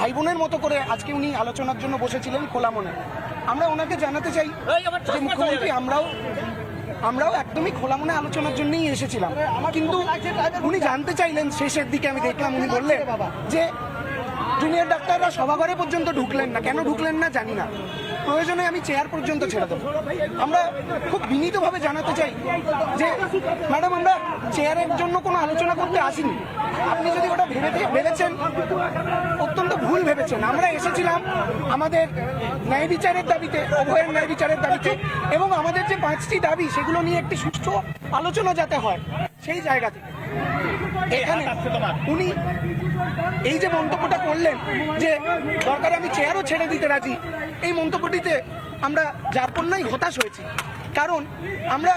ভাই বোনের মতো করে আজকে উনি আলোচনার জন্য বসেছিলেন খোলা মনে। আমরা ওনাকে জানাতে চাই যে মুখ্যমন্ত্রী আমরাও আমরাও একদমই খোলা মনে আলোচনার জন্যই এসেছিলাম। কিন্তু উনি জানতে চাইলেন শেষের দিকে আমি দেখলাম উনি বললেন যে জুনিয়র ডাক্তাররা সভাঘরে পর্যন্ত ঢুকলেন না। কেন ঢুকলেন না জানি না। প্রয়োজনে আমি চেয়ার পর্যন্ত ছেড়ে দেবো। আমরা খুব বিনীতভাবে জানাতে চাই যে ম্যাডাম আমরা চেয়ারের জন্য কোনো আলোচনা করতে আসিনি। আপনি যদি ওটা ভেবে ভেবেছেন ভুল ভেবেছেন। আমরা এসেছিলাম আমাদের ন্যায় বিচারের দাবিতে অভয়ের ন্যায় বিচারের দাবিতে এবং আমাদের যে পাঁচটি দাবি সেগুলো নিয়ে একটি সুষ্ঠু আলোচনা যাতে হয় সেই জায়গা থেকে। এখানে উনি এই যে মন্তব্যটা করলেন যে দরকার আমি চেয়ারও ছেড়ে দিতে রাজি। এই মন্তব্যটিতে আমরা যার পণ্যাই হতাশ হয়েছি। কারণ আমরা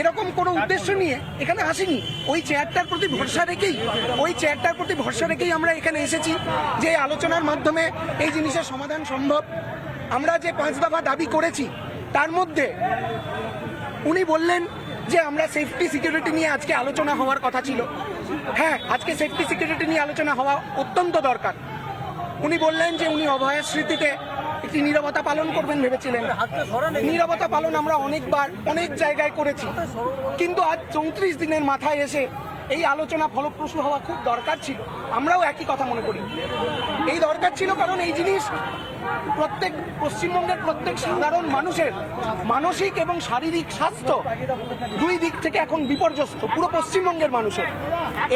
এরকম কোনো উদ্দেশ্য নিয়ে এখানে আসিনি। ওই চেয়ারটার প্রতি ভরসা রেখেই, ওই চেয়ারটার প্রতি ভরসা রেখেই আমরা এখানে এসেছি যে আলোচনার মাধ্যমে এই জিনিসের সমাধান সম্ভব। আমরা যে পাঁচ দফা দাবি করেছি, তার মধ্যে উনি বললেন যে আমরা সেফটি সিকিউরিটি নিয়ে আজকে আলোচনা হওয়ার কথা ছিল। হ্যাঁ আজকে সেফটি সিকিউরিটি নিয়ে আলোচনা হওয়া অত্যন্ত দরকার। উনি বললেন যে উনি অভয়ের স্মৃতিতে একটি নিরবতা পালন করবেন ভেবেছিলেন। নিরবতা পালন আমরা অনেকবার, অনেক জায়গায় করেছি। কিন্তু আজ চৌত্রিশ দিনের মাথায় এসে এই আলোচনা ফলপ্রসূ হওয়া খুব দরকার ছিল। আমরাও একই কথা মনে করি। এই দরকার ছিল কারণ এই জিনিস প্রত্যেক পশ্চিমবঙ্গের প্রত্যেক সাধারণ মানুষের মানসিক এবং শারীরিক স্বাস্থ্য দুই দিক থেকে এখন বিপর্যস্ত, পুরো পশ্চিমবঙ্গের মানুষের।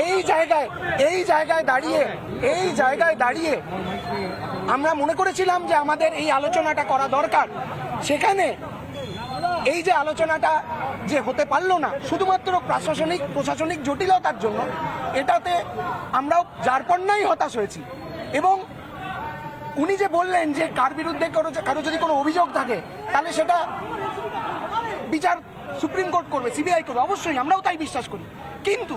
এই জায়গায় এই জায়গায় দাঁড়িয়ে, এই জায়গায় দাঁড়িয়ে আমরা মনে করেছিলাম যে আমাদের এই আলোচনাটা করা দরকার। সেখানে এই যে আলোচনাটা যে হতে পারল না, শুধুমাত্র প্রশাসনিক প্রশাসনিক জটিলতার জন্য, এটাতে আমরাও যার পণ্যাই হতাশ হয়েছি। এবং উনি যে বললেন যে কার বিরুদ্ধে কারও যদি কোনো অভিযোগ থাকে, তাহলে সেটা বিচার সুপ্রিম কোর্ট করবে, সিবিআই করবে, অবশ্যই আমরাও তাই বিশ্বাস করি। কিন্তু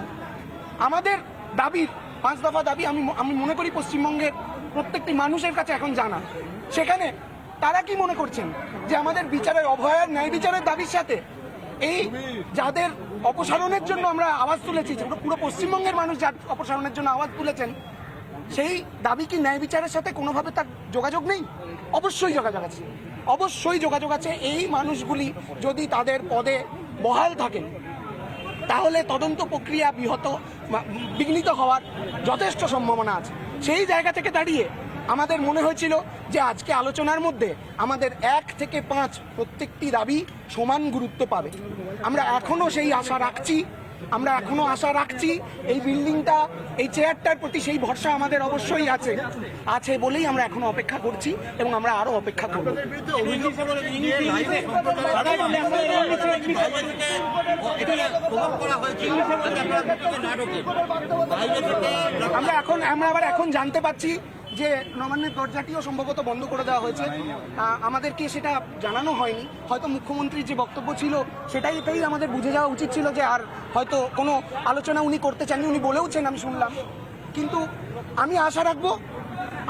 আমাদের দাবির, পাঁচ দফা দাবি আমি আমি মনে করি পশ্চিমবঙ্গের প্রত্যেকটি মানুষের কাছে এখন জানা। সেখানে তারা কি মনে করছেন যে আমাদের বিচারের অভয়ার ন্যায় বিচারের দাবির সাথে এই যাদের অপসারণের জন্য আমরা আওয়াজ তুলেছি পুরো- পশ্চিমবঙ্গের মানুষ যার অপসারণের জন্য আওয়াজ তুলেছেন, সেই দাবি কি ন্যায় বিচারের সাথে কোনোভাবে তার যোগাযোগ নেই? অবশ্যই যোগাযোগ আছে। অবশ্যই যোগাযোগ আছে। এই মানুষগুলি যদি তাদের পদে বহাল থাকেন, তাহলে তদন্ত প্রক্রিয়া বিহত বিঘ্নিত হওয়ার যথেষ্ট সম্ভাবনা আছে। সেই জায়গা থেকে দাঁড়িয়ে আমাদের মনে হয়েছিল যে আজকে আলোচনার মধ্যে আমাদের এক থেকে পাঁচ প্রত্যেকটি দাবি সমান গুরুত্ব পাবে। আমরা এখনও সেই আশা রাখছি, আমরা এখনও আশা রাখছি, এই বিল্ডিংটা, এই চেয়ারটার প্রতি সেই ভরসা আমাদের অবশ্যই আছে আছে বলেই আমরা এখনও অপেক্ষা করছি এবং আমরা আরও অপেক্ষা করব। আমরা এখন, আমরা আবার এখন জানতে পাচ্ছি যে নবান্নের দরজাটিও সম্ভবত বন্ধ করে দেওয়া হয়েছে। আমাদেরকে সেটা জানানো হয়নি। হয়তো মুখ্যমন্ত্রীর যে বক্তব্য ছিল, সেটাই এটাই আমাদের বুঝে যাওয়া উচিত ছিল যে আর হয়তো কোনো আলোচনা উনি করতে চাননি, উনি বলেওছেন আমি শুনলাম। কিন্তু আমি আশা রাখব,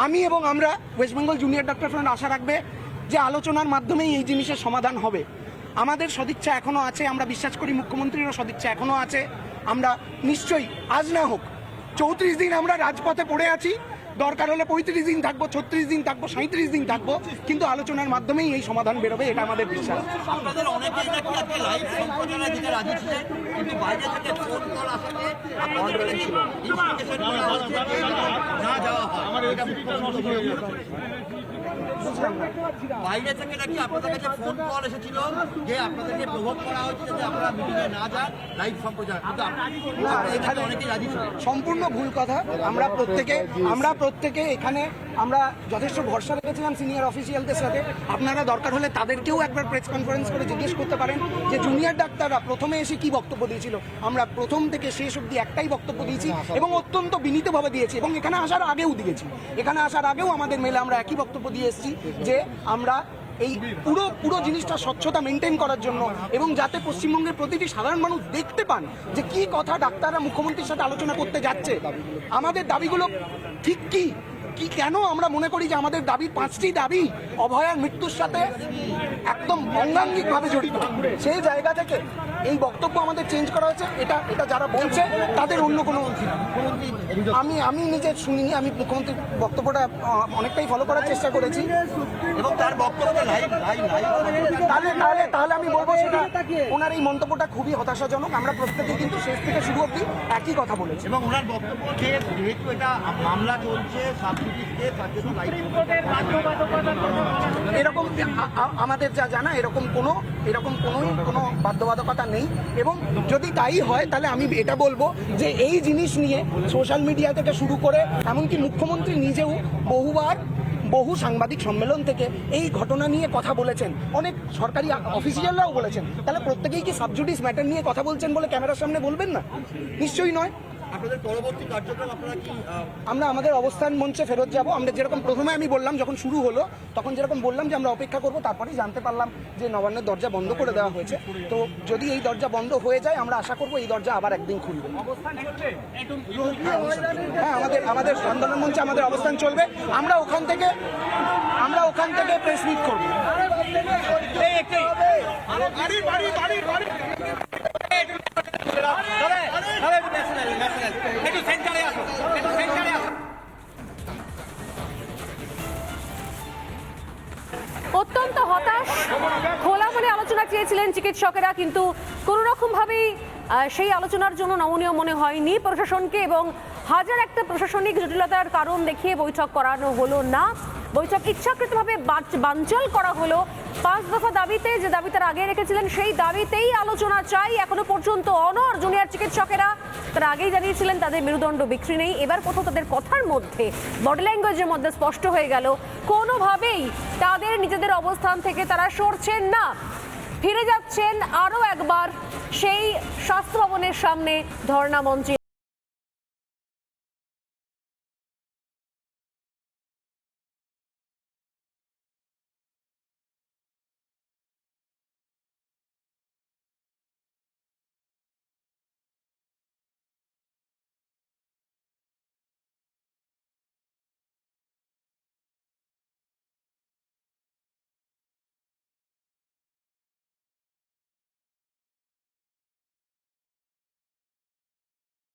আমি এবং আমরা West Bengal junior doctor friend আশা রাখবে যে আলোচনার মাধ্যমেই এই জিনিসের সমাধান হবে। আমাদের সদিচ্ছা এখনও আছে, আমরা বিশ্বাস করি মুখ্যমন্ত্রীরও সদিচ্ছা এখনও আছে। আমরা নিশ্চয়ই, আজ না হোক, চৌত্রিশ দিন আমরা রাজপথে পড়ে আছি। দরকার হলে পঁয়ত্রিশ দিন থাকব ছত্রিশ দিন থাকব সাঁত্রিশ দিন থাকব কিন্তু আলোচনার মাধ্যমেই এই সমাধান বেরোবে এটা আমাদের বিশ্বাস আপনাদের অনেকেই নাকি আজকে লাইভ সম্প্রচারে দিতে রাজি ছিলেন কিন্তু বাইরে থেকে নাকি হয় আপনাদের কাছে ফোন কল এসেছিল যে আপনাদেরকে প্রভোগ করা হচ্ছে যে আপনারা মিটিংয়ে না যান লাইভ সম্প্রচার কিন্তু এখানে অনেকেই রাজি সম্পূর্ণ ভুল কথা আমরা প্রত্যেকে আমরা প্রত্যেকে এখানে আমরা যথেষ্ট ভরসা রেখেছিলাম সিনিয়র অফিসিয়ালদের সাথে। আপনারা দরকার হলে তাদেরকেও একবার প্রেস কনফারেন্স করে জিজ্ঞেস করতে পারেন যে জুনিয়র ডাক্তাররা প্রথমে এসে কি বক্তব্য দিয়েছিল। আমরা প্রথম থেকে শেষ অবধি একটাই বক্তব্য দিয়েছি এবং অত্যন্ত বিনীতভাবে দিয়েছি এবং এখানে আসার আগেও দিয়েছি। এখানে আসার আগেও আমাদের মেলে আমরা একই বক্তব্য দিয়ে এসেছি যে আমরা এই পুরো পুরো জিনিসটা স্বচ্ছতা মেনটেন করার জন্য এবং যাতে পশ্চিমবঙ্গের প্রতিটি সাধারণ মানুষ দেখতে পান যে কি কথা ডাক্তাররা, মুখ্যমন্ত্রীর সাথে আলোচনা করতে যাচ্ছে। আমাদের দাবিগুলো ঠিক কি? কি কেন আমরা মনে করি যে আমাদের দাবি পাঁচটি দাবি অভয়ার মৃত্যুর সাথে একদম অঙ্গাঙ্গিকভাবে জড়িত? সেই জায়গা থেকে এই বক্তব্য আমাদের চেঞ্জ করা হয়েছে এটা এটা যারা বলছে তাদের অন্য কোনো আমি আমি নিজে শুনিনি আমি মুখ্যমন্ত্রীর বক্তব্যটা অনেকটাই ফলো করার চেষ্টা করেছি। এবং তার বক্তব্য তাহলে তাহলে তাহলে আমি বলব সেটা ওনার এই মন্তব্যটা খুবই হতাশাজনক আমরা প্রত্যেকে কিন্তু শেষ থেকে শুরু অব্দি একই কথা বলেছি। এবং ওনার বক্তব্য যে যেহেতু এটা মামলা চলছে এরকম আমাদের যা জানা এরকম কোনো এরকম কোনো কোনো বাধ্যবাধকতা নেই। এবং যদি তাই হয়, তাহলে আমি এটা বলব যে এই জিনিস নিয়ে সোশ্যাল মিডিয়া থেকে শুরু করে, এমনকি মুখ্যমন্ত্রী নিজেও বহুবার বহু সাংবাদিক সম্মেলন থেকে এই ঘটনা নিয়ে কথা বলেছেন। অনেক সরকারি অফিসিয়ালরাও বলেছেন। তাহলে প্রত্যেকেই কি সাবজুডিস ম্যাটার নিয়ে কথা বলছেন বলে ক্যামেরার সামনে বলবেন না? নিশ্চয়ই নয়। আপনাদের পরবর্তী কার্যক্রম আপনারা কি আমরা আমাদের অবস্থান মঞ্চে ফেরত যাব। আমরা যেরকম প্রথমে আমি বললাম যখন শুরু হলো তখন যেরকম বললাম যে আমরা অপেক্ষা করব তারপরেই জানতে পারলাম যে নবান্নের দরজা বন্ধ করে দেওয়া হয়েছে। তো যদি এই দরজা বন্ধ হয়ে যায় আমরা আশা করব এই দরজা আবার একদিন খুলবে। হ্যাঁ আমাদের আমাদের আন্দোলন মঞ্চে আমাদের অবস্থান চলবে। আমরা ওখান থেকে আমরা ওখান থেকে প্রেস মিট করব। অত্যন্ত হতাশ, খোলা বলে আলোচনা চেয়েছিলেন চিকিৎসকেরা, কিন্তু কোনো রকমভাবেই সেই আলোচনার জন্য নমনীয় মনে হয়নি প্রশাসনকে এবং হাজার একটা প্রশাসনিক জটিলতার কারণ দেখিয়ে বৈঠক করানো হলো না। বৈঠক ইচ্ছাকৃতভাবে বানচাল করা হলো। পাঁচ দফা দাবিতে যে দাবি তারা আগে রেখেছিলেন, সেই দাবিতেই আলোচনা চাই। এখনও পর্যন্ত অনর জুনিয়র চিকিৎসকেরা তারা আগেই জানিয়েছিলেন, তাদের মেরুদণ্ড বিক্রি নেই। এবার কোথাও তাদের কথার মধ্যে, বডি ল্যাঙ্গুয়েজের মধ্যে স্পষ্ট হয়ে গেল, কোনোভাবেই তাদের নিজেদের অবস্থান থেকে তারা সরছেন না। ফিরে যাচ্ছেন আরও একবার সেই স্বাস্থ্য ভবনের সামনে ধর্ণা মঞ্চে।